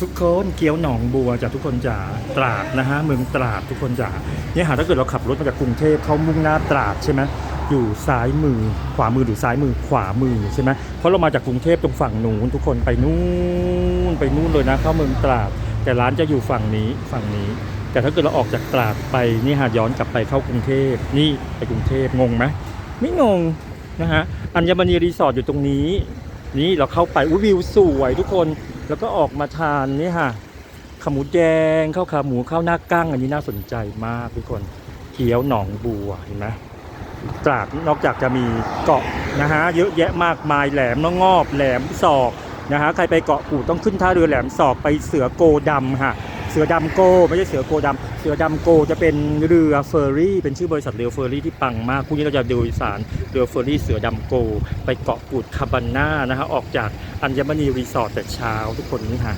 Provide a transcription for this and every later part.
ทุกคนเกี๊ยวหนองบัวจากทุกคนจ๋าตราดนะฮะเมืองตราดทุกคนจ๋าเนี่ยหาถ้าเกิดเราขับรถมาจากกรุงเทพเข้ามุ่งหน้าตราดใช่ไหมอยู่ซ้ายมือ ขวามือหรือซ้ายมือขวามือใช่ไหมเพราะเรามาจากกรุงเทพตรงฝั่งนู้นทุกคนไปนู่นไปนู่นเลยนะเข้าเมืองตราด แต่ร้านจะอยู่ฝั่งนี้ฝั่งนี้ แต่ถ้าเกิดเราออกจากตราดไปนี่หาย้อนกลับไปเข้ากรุงเทพนี่ไปกรุงเทพงงไหมไม่งงนะฮะอัญมณีรีสอร์ทอยู่ตรงนี้ นี่เราเข้าไปอุ้ยวิวสวยทุกคน แล้วก็ออกมาทานนี่ค่ะขาหมูแดงข้าวขาหมูข้าวหน้ากั้ง อันนี้น่าสนใจมากทุกคนเขียวหนองบัวเห็นไหมตราดนอกจากจะมีเกาะนะฮะเยอะแยะมากมายแหลมนองอบแหลมศอกนะฮะใครไปเกาะกูต้องขึ้นท่าเรือแหลมศอกไปเสือโกดำค่ะ เสือดำโก ไม่ใช่เสือโกดำเสือดำโกจะเป็นเรือเฟอร์รี่ เป็นชื่อบริษัทเรือเฟอร์รี่ที่ปังมากพรุ่งนี้เราจะดูสารเรือเฟอร์รี่เสือดำโก ไปเกาะกูดคาบาน่านะฮะออกจากอัญมณีรีสอร์ทแต่เช้าทุกคนนี่ค่ะ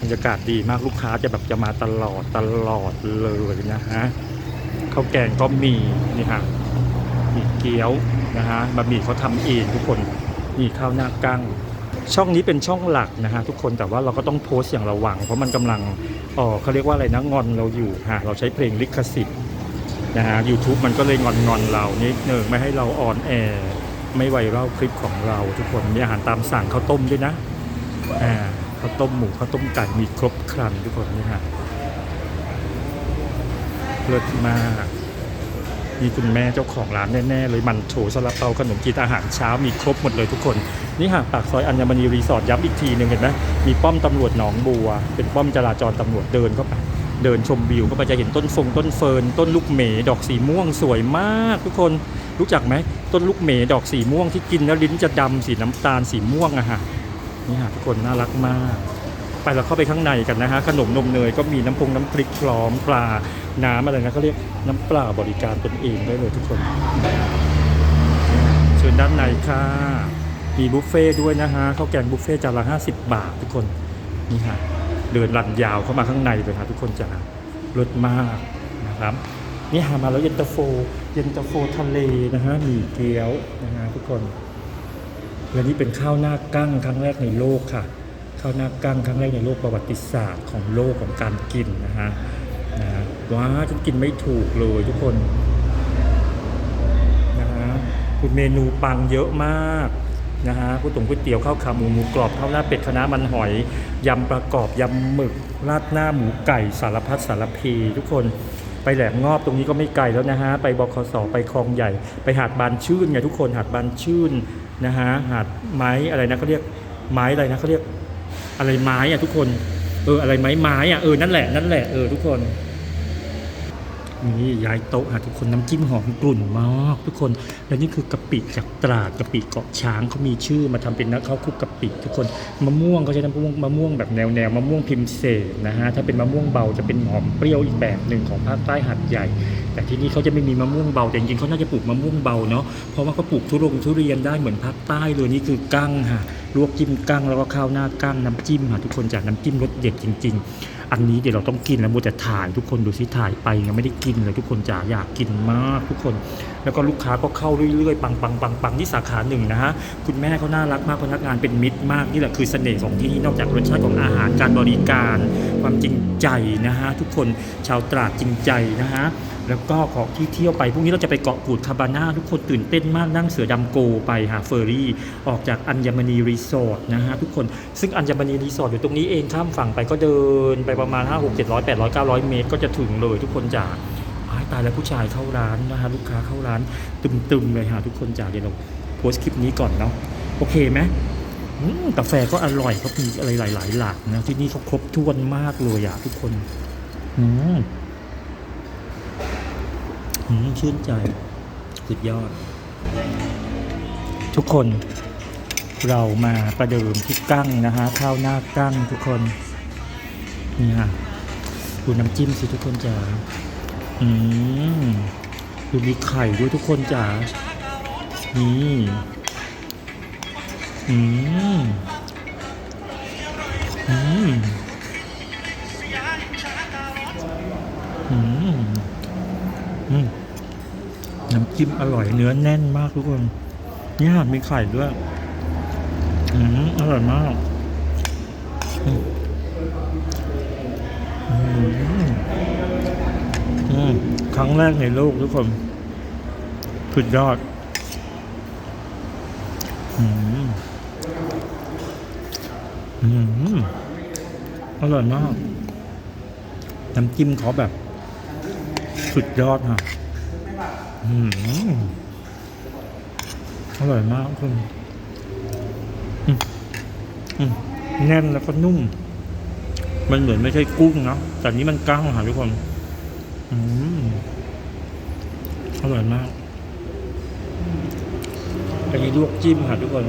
บรรยากาศดีมากลูกค้าจะแบบจะมาตลอดตลอดเลยนะฮะข้าวแกงก็มีนี่ฮะมีเกี๊ยวนะฮะบะหมี่เขาทำเองทุกคนนี่ข้าวหน้ากั้ง ช่องนี้เป็นช่องหลักนะฮะทุกคนแต่ว่าเราก็ต้องโพสต์อย่างระวัง เพราะมันกำลังเออเขาเรียกว่าอะไรนะงอนเราอยู่ฮะเราใช้เพลงลิขสิทธิ์นะฮะ YouTube มันก็เลยงอนงอนเรานิดหนึ่งไม่ให้เราออนแอร์ไม่ไวรัลคลิปของเรา ทุกคนมีอาหารตามสั่งข้าวต้มด้วยนะอ่าข้าวต้มหมูข้าวต้มไก่มีครบครันทุกคนนี่ฮะเลิศมากนี่คุณแม่เจ้าของร้านแน่ๆเลยมันโถซาลาเปาขนมจีนอาหารเช้ามีครบหมดเลยทุกคน นี่ห่างปากซอยอัญมณีรีสอร์ทย้ำอีกทีหนึ่งเห็นไหมมีป้อมตำรวจหนองบัว เป็นป้อมจราจรตำรวจเดินเข้าไปเดินชมวิวเข้าไปจะเห็นต้นฟงต้นเฟิร์นต้นลูกเหมดอกสีม่วงสวยมากทุกคนรู้จักไหมต้นลูกเหมดอกสีม่วงที่กินแล้วลิ้นจะดำสีน้ำตาลสีม่วงอะฮะนี่ฮะทุกคนน่ารักมาก ไปเราเข้าไปข้างในกันนะฮะขนมนมเนยก็มีน้ำพงน้ำพริกพร้อมปลาน้ำอะไรนะเขาเรียกน้ำปลาบริการตนเองได้เลยทุกคน เชิญด้านในค่ะ มีบุฟเฟ่ต์ด้วยนะฮะข้าวแกงบุฟเฟ่ต์จานละ 50 บาททุกคนนี่ฮะเดินลันยาวเข้ามาข้างในเลยครับทุกคนจะรสมากนะครับนี่หามาแล้วเย็นตาโฟ เย็นตาโฟทะเลนะฮะมีเกี๊ยวนะฮะทุกคนและนี่เป็นข้าวหน้ากั้งครั้งแรกในโลกค่ะ ข้าวหน้ากั้งครั้งแรกในโลกประวัติศาสตร์ของโลกของการกินนะฮะนะว้าฉันกินไม่ถูกเลยทุกคนนะฮะคุณเมนูปังเยอะมาก นะฮะก๋วยตงก๋วยเตี๋ยวข้าวขาหมูหมูกรอบข้าวหน้าเป็ดคะน้ามันหอยยำประกอบยำหมึกราดหน้าหมูไก่สารพัดสารพีทุกคนไปแหลมงอบตรงนี้ก็ไม่ไกลแล้วนะฮะ ไปบคสไปคลองใหญ่ ไปหาดบานชื่นไงทุกคนหาดบานชื่นนะฮะหาดไม้อะไรนะเขาเรียกไม้อะไรนะเขาเรียกอะไรไม้อะทุกคนเอออะไรไม้ไม้อะเออนั่นแหละนั่นแหละเออทุกคน นี่ย้ายโต๊ะหาทุกคนน้ำจิ้มหอมกลุ่นมากทุกคน และนี่คือกะปิจากตราดกะปิเกาะช้างเขามีชื่อมาทำเป็นนักข้าวคุกกะปิทุกคนมะม่วงเขาใช้น้ำมะม่วงมะม่วงแบบแนวแนวมะม่วงพิมพ์เศษนะฮะถ้าเป็นมะม่วงเบาจะเป็นหอมเปรี้ยวอีกแบบหนึ่งของภาคใต้หัดใหญ่ แต่ที่นี่เขาจะไม่มีมะม่วงเบาแต่จริงๆเขาน่าจะปลูกมะม่วงเบาเนาะเพราะว่าเขาปลูกทุรงทุเรียนได้เหมือนภาคใต้เลยนี่คือกั้งค่ะลวกจิ้มกั้งแล้วก็ข้าวหน้ากั้งน้ำจิ้มค่ะทุกคนจากน้ำจิ้มรสเด็ดจริง ๆ อันนี้เดี๋ยวเราต้องกินแล้วมัวแต่ถ่ายทุกคนดูสิถ่ายไปยังไม่ได้กินเลยทุกคนจ๋าอยากกินมากทุกคน แล้วก็ลูกค้าก็เข้าเรื่อยๆปังปังปังปังที่สาขาหนึ่งนะฮะคุณแม่เขาน่ารักมากพนักงานเป็นมิตรมากนี่แหละคือเสน่ห์ของที่นี่นอกจากรสชาติของอาหารการบริการ ความจริงใจนะฮะทุกคนชาวตราดจริงใจนะฮะ แล้วก็ของที่เที่ยวไปพรุ่งนี้เราจะไปเกาะกูดคาบาน่าทุกคนตื่นเต้นมากนั่งเสือดำโกไปหาเฟอร์รี่ ออกจากอัญมณีรีสอร์ทนะฮะทุกคนซึ่งอัญมณีรีสอร์ทอยู่ตรงนี้เองข้ามฝั่งไปก็เดินไปประมาณ 5 6 7 0 0 800 900 เมตร ก็จะถึงเลยทุกคนจาอ้าตายแล้วผู้ชายเข้าร้านนะฮะลูกค้าเข้าร้านตึมๆเลยฮะทุกคนจ๋าเดี๋ยวเราโพสต์คลิปนี้ก่อนเนาะโอเคไหมกาแฟก็อร่อยเขามีอะไรหลาย ๆ หลากนะที่นี่เขาครบถ้วนมากเลยอะทุกคน อืม ชื่นใจ สุดยอด ทุกคนเรามาประเดิมที่กั้งนะฮะข้าวหน้ากั้งทุกคนนี่ฮะดูน้ำจิ้มสิทุกคนจ๋าอืมดูมีไข่ด้วยทุกคนจ๋านี่อืมอืม จิ้มอร่อยเนื้อแน่นมากทุกคนเนี่ยมีไข่ด้วย อืมอร่อยมากอืมอืมอืมครั้งแรกในโลกทุกคนสุดยอด อืมอืมอร่อยมาก น้ำจิ้มเขาแบบ สุดยอดค่ะ อืมอร่อยมากคุณอืมอืมแน่นแล้วก็นุ่ม มันเหมือนไม่ใช่กุ้งเนาะแต่นี้มันกั้งค่ะทุกคนอืมอร่อยมากอันนี้ลวกจิ้มค่ะทุกคน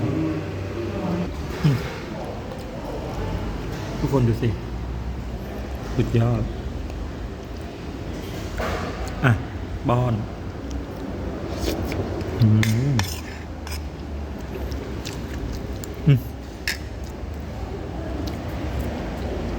อืมทุกคนดูสิสุดยอด อะบอน อืม